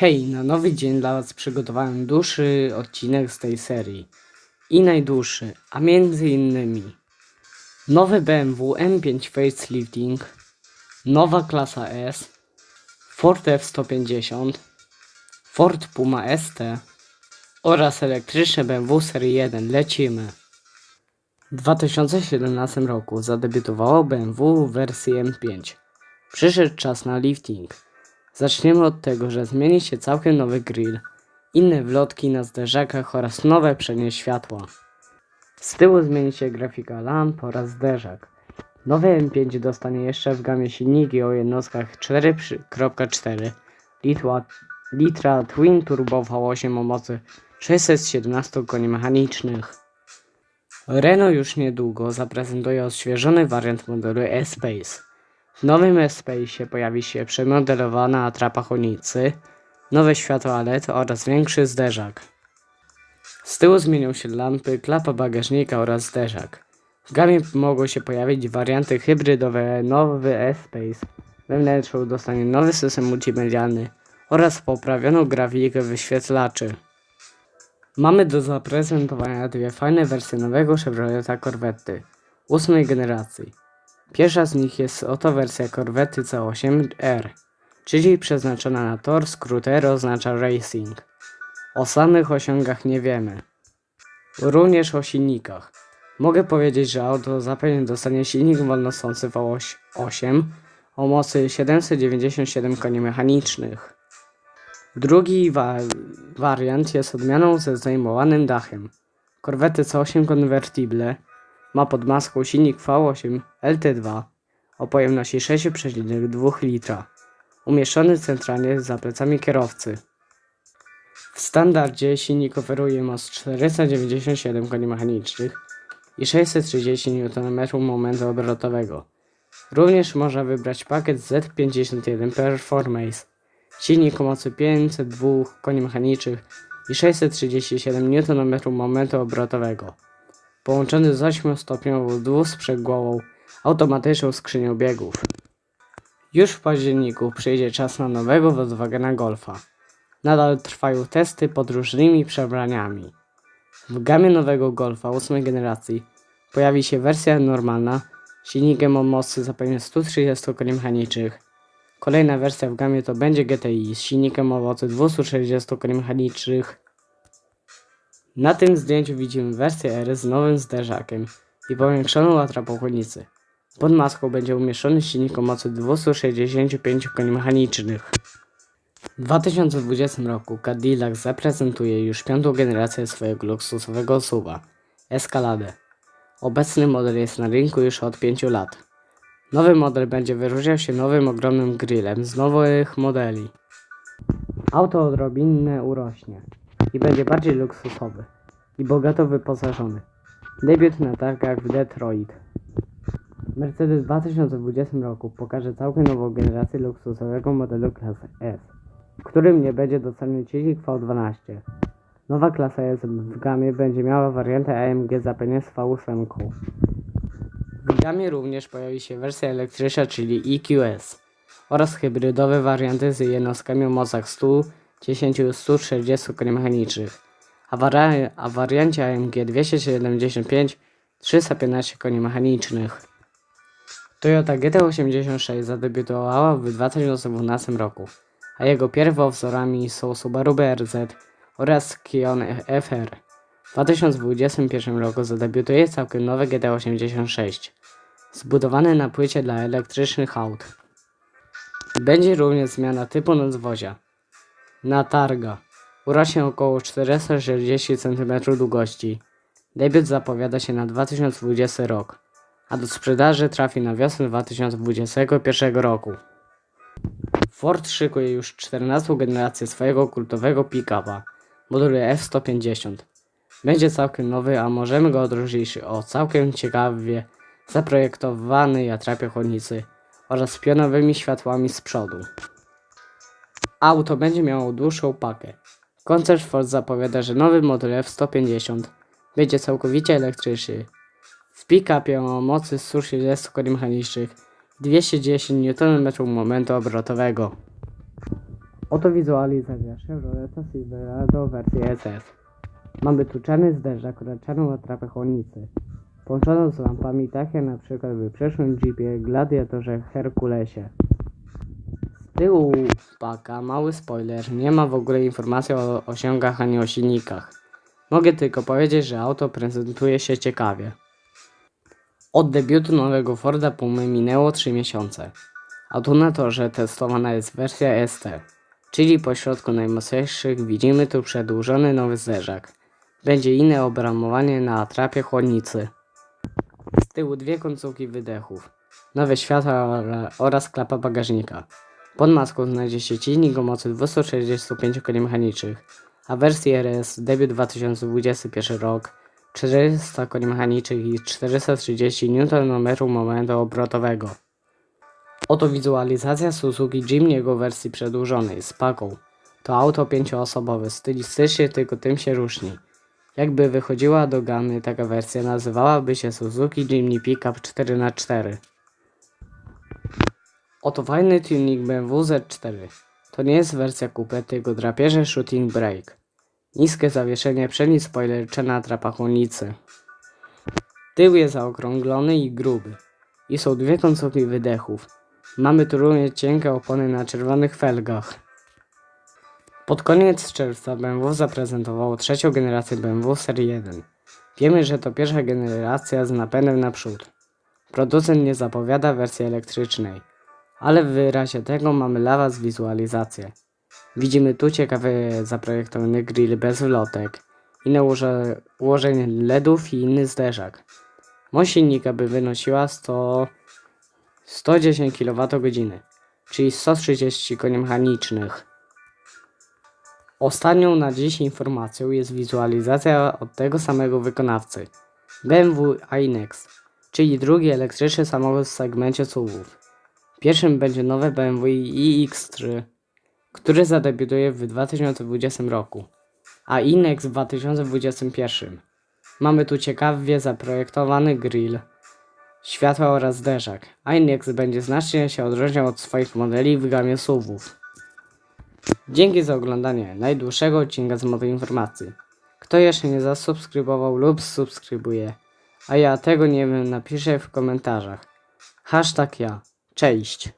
Hej, na nowy dzień dla Was przygotowałem dłuższy odcinek z tej serii. I najdłuższy, a między innymi nowy BMW M5 Facelifting, nowa klasa S, Ford F150, Ford Puma ST oraz elektryczne BMW Serii 1. Lecimy! W 2017 roku zadebiutowało BMW w wersji M5. Przyszedł czas na lifting. Zaczniemy od tego, że zmieni się całkiem nowy grill, inne wlotki na zderzakach oraz nowe przednie światła. Z tyłu zmieni się grafika lamp oraz zderzak. Nowy M5 dostanie jeszcze w gamie silniki o jednostkach 4.4 litra, litra Twin Turbo V8 o mocy 617 koni mechanicznych. Renault już niedługo zaprezentuje odświeżony wariant modelu E-Space. W nowym E-Space pojawi się przemodelowana atrapa chłodnicy, nowe światła LED oraz większy zderzak. Z tyłu zmienią się lampy, klapa bagażnika oraz zderzak. W gamie mogą się pojawić warianty hybrydowe nowy E-Space. We wnętrzu dostanie nowy system multimedialny oraz poprawioną grafikę wyświetlaczy. Mamy do zaprezentowania dwie fajne wersje nowego Chevroleta Corvette ósmej generacji. Pierwsza z nich jest oto wersja Corvette C8R, czyli przeznaczona na tor, skrót R oznacza racing. O samych osiągach nie wiemy. Również o silnikach. Mogę powiedzieć, że auto zapewne dostanie silnik wolnosący V8 o mocy 797 koni mechanicznych. Drugi wa wariant jest odmianą ze zdejmowanym dachem. Corvette C8 Convertible ma pod maską silnik V8 LT2 o pojemności 6,2 litra, umieszczony centralnie za plecami kierowcy. W standardzie silnik oferuje moc 497 koni mechanicznych i 630 Nm momentu obrotowego. Również można wybrać pakiet Z51 Performance, silnik o mocy 502 koni mechanicznych i 637 Nm momentu obrotowego połączony z 8-stopniową dwusprzęgłową automatyczną skrzynią biegów. Już w październiku przyjdzie czas na nowego Volkswagena Golfa. Nadal trwają testy pod różnymi przebraniami. W gamie nowego Golfa 8 generacji pojawi się wersja normalna z silnikiem o mocy zapewne 130 koni mechanicznych. Kolejna wersja w gamie to będzie GTI z silnikiem o mocy 260 koni mechanicznych na tym zdjęciu widzimy wersję R z nowym zderzakiem i powiększoną atrapą. Pod maską będzie umieszczony silnik o mocy 265 koni mechanicznych. W 2020 roku Cadillac zaprezentuje już piątą generację swojego luksusowego SUVa Escalade. Obecny model jest na rynku już od 5 lat. Nowy model będzie wyróżniał się nowym ogromnym grillem z nowych modeli. Auto odrobinę urośnie i będzie bardziej luksusowy i bogato wyposażony. Debiut na targach w Detroit. Mercedes w 2020 roku pokaże całkiem nową generację luksusowego modelu klasy S, w którym nie będzie dostępny silnik V12. Nowa klasa S w gamie będzie miała wariantę AMG zapewne z V8. W gamie również pojawi się wersja elektryczna, czyli EQS oraz hybrydowe warianty z jednostkami o mocach 110-140 koni mechanicznych, a, wariancie AMG 275 315 koni mechanicznych. Toyota GT86 zadebiutowała w 2012 roku, a jego pierwowzorami są Subaru BRZ oraz Kion FR. W 2021 roku zadebiutuje całkiem nowe GT86, zbudowane na płycie dla elektrycznych aut. Będzie również zmiana typu nadwozia. Na targa. Urośnie około 440 cm długości. Debiut zapowiada się na 2020 rok, a do sprzedaży trafi na wiosnę 2021 roku. Ford szykuje już 14 generację swojego kultowego pick-upa, modelu F-150. Będzie całkiem nowy, a możemy go odróżnić od całkiem ciekawie zaprojektowanej atrapie chłodnicy oraz pionowymi światłami z przodu. Auto będzie miało dłuższą pakę. Koncern Ford zapowiada, że nowy model F-150 będzie całkowicie elektryczny. W pick-upie o mocy 160 koni mechanicznych i 210 Nm momentu obrotowego. Oto wizualizacja Chevroleta Silverado wersji SS. Mamy tu czarny zderzak oraz czarną atrapę chłodnicy. Połączoną z lampami tak na przykład w przeszłym Jeepie Gladiatorze Herkulesie. Tyłu paka mały spoiler, nie ma w ogóle informacji o osiągach ani o silnikach. Mogę tylko powiedzieć, że auto prezentuje się ciekawie. Od debiutu nowego Forda Pumy minęło 3 miesiące. A tu na torze testowana jest wersja ST, czyli pośrodku najmocniejszych widzimy tu przedłużony nowy zderzak. Będzie inne obramowanie na atrapie chłodnicy. Z tyłu dwie końcówki wydechów, nowe światła ora- oraz klapa bagażnika. Pod maską znajdzie się silnik o mocy 265 koni mechanicznych, a wersji RS debiut 2021 rok 400 koni mechanicznych i 430 Nm momentu obrotowego. Oto wizualizacja Suzuki Jimniego w wersji przedłużonej z paką. To auto pięcioosobowe, stylistycznie tylko tym się różni. Jakby wychodziła do gamy taka wersja nazywałaby się Suzuki Jimny Pickup 4x4. Oto fajny tuning BMW Z4. To nie jest wersja coupe, tylko drapieże shooting brake. Niskie zawieszenie, przedni spoiler, czarna atrapa chłodnicy. Tył jest zaokrąglony i gruby. I są dwie końcówki wydechów. Mamy tu również cienkie opony na czerwonych felgach. Pod koniec czerwca BMW zaprezentowało trzecią generację BMW Serii 1. Wiemy, że to pierwsza generacja z napędem naprzód. Producent nie zapowiada wersji elektrycznej, ale w wyrazie tego mamy dla Was wizualizację. Widzimy tu ciekawy zaprojektowany grill bez wlotek, inne ułoże, ułożenie LEDów i inny zderzak. Moc silnika by wynosiła 100, 110 kWh, czyli 130 koni mechanicznych. Ostatnią na dziś informacją jest wizualizacja od tego samego wykonawcy BMW iNext, czyli drugi elektryczny samochód w segmencie SUVów. Pierwszym będzie nowe BMW iX3, który zadebiutuje w 2020 roku, a iNext w 2021. Mamy tu ciekawie zaprojektowany grill, światła oraz zderzak. iNext będzie znacznie się odróżniał od swoich modeli w gamie SUVów. Dzięki za oglądanie najdłuższego odcinka z Mowy Informacji. Kto jeszcze nie zasubskrybował lub subskrybuje, a ja tego nie wiem, napiszę w komentarzach. Hashtag ja. Cześć.